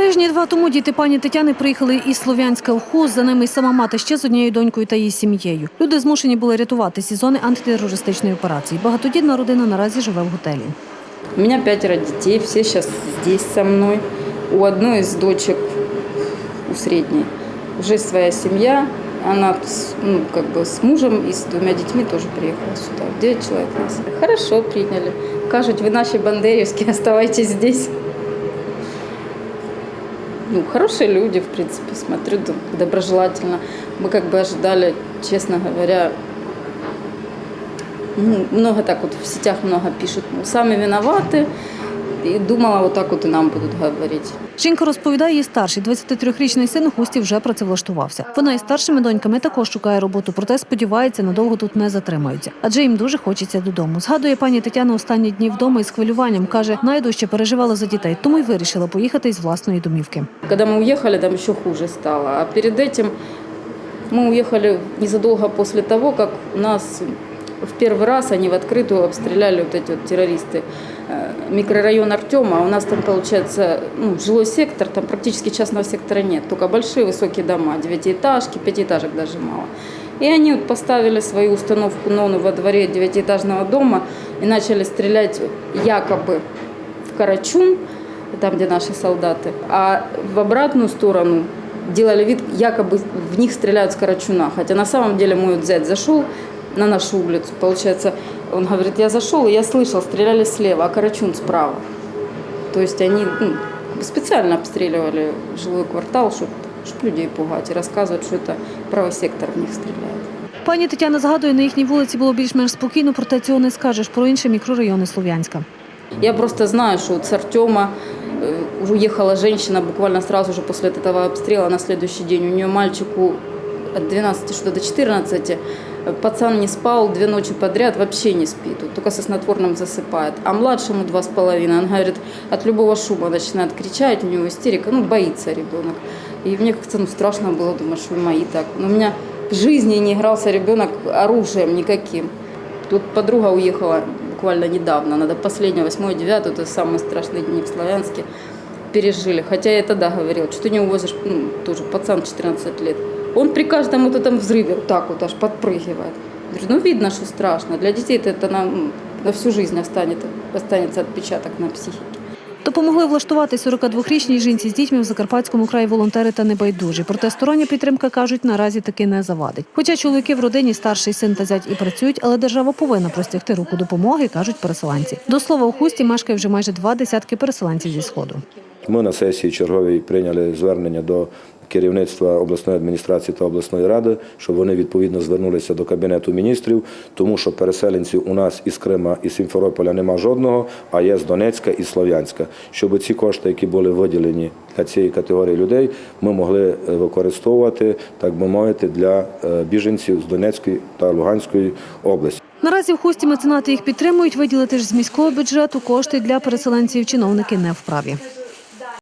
Тижні два тому діти пані Тетяни приїхали із Слов'янська в ХУЗ. За ними й сама мати ще з однією донькою та її сім'єю. Люди змушені були рятуватися із зони антитерористичної операції. Багатодітна родина наразі живе в готелі. У меня пятеро детей, все сейчас здесь со мной. У одной из дочек, у средней, уже своя семья. Она ну, как бы с мужем и с двумя детьми тоже приехала сюда. Девять человек нас. Хорошо приняли. Кажут, вы наши бандеревские, оставайтесь здесь Ну, хорошие люди, в принципе, смотрю, д- доброжелательно. Мы как бы ожидали, честно говоря, ну, много так вот в сетях много пишут, ну, сами виноваты. И думала, вот так вот и нам будут говорить. Жінка розповідає, її старший 23-річний син у хусті вже працевлаштувався. Вона із старшими доньками також шукає роботу, проте сподівається, надовго тут не затримаються, адже їм дуже хочеться додому. Згадує пані Тетяна останні дні вдома із хвилюванням. каже, найдужче переживала за дітей, тому й вирішила поїхати із власної домівки. Когда мы уехали, там еще хуже стало. А перед этим мы уехали незадолго после того, как нас в первый раз они в открытую обстреляли вот эти вот террористы. Микрорайон Артема, у нас там получается ну, жилой сектор, там практически частного сектора нет, только большие высокие дома, девятиэтажки, пятиэтажек даже мало. И они вот поставили свою установку НОНу во дворе девятиэтажного дома и начали стрелять якобы в Карачун, там, где наши солдаты, а в обратную сторону делали вид, якобы в них стреляют с Карачуна. Хотя на самом деле мой зять зашел на нашу улицу, получается, он говорит, я зашел, и я слышал, стреляли слева, а Карачун справа. То есть они ну, специально обстреливали жилой квартал, чтобы людей пугать, и рассказывать, что это правый сектор в них стреляет. Пані Тетяна згадує, на їхній вулиці було більш-менш спокійно, проте цього не скажеш про інші мікрорайони Слов'янська. Я просто знаю, что вот с Артема э, уехала женщина буквально сразу же после этого обстрела на следующий день. У нее мальчику от 12 что до 14. Пацан не спал две ночи подряд, вообще не спит, вот только со снотворным засыпает. А младшему два с половиной, он говорит, от любого шума начинает кричать, у него истерика, ну боится ребенок. И мне как-то ну, страшно было, думаю, что мои так. Но у меня в жизни не игрался ребенок оружием никаким. Тут подруга уехала буквально недавно, она до последнего, 8-9, это самые страшные дни в Славянске пережили. Хотя я тогда говорила, что ты не увозишь, ну, тоже пацан 14 лет. Он при каждом вот этом взрыве вот так вот аж подпрыгивает. Говорю, ну видно, что страшно. Для детей это, это на, ну, на всю жизнь останется, останется отпечаток на психике. Допомогли влаштувати 42-річній жінці з дітьми в Закарпатському краї волонтери та небайдужі. Проте стороння підтримка, кажуть, наразі таки не завадить. Хоча чоловіки в родині, старший син та зять і працюють, але держава повинна простягти руку допомоги, кажуть переселенці. До слова, у хусті мешкає вже майже два десятки переселенців зі сходу. Ми на сесії черговій прийняли звернення до керівництва обласної адміністрації та обласної ради, щоб вони відповідно звернулися до кабінету міністрів, тому що переселенців у нас із Крима і Сімферополя нема жодного, а є з Донецька і Слов'янська. Щоб ці кошти, які були виділені для цієї категорії людей, ми могли е, використовувати, так би мовити, для е, біженців з Донецької та Луганської області. Наразі в хусті меценати їх підтримують. Виділити ж з міського бюджету кошти для переселенців чиновники не вправі.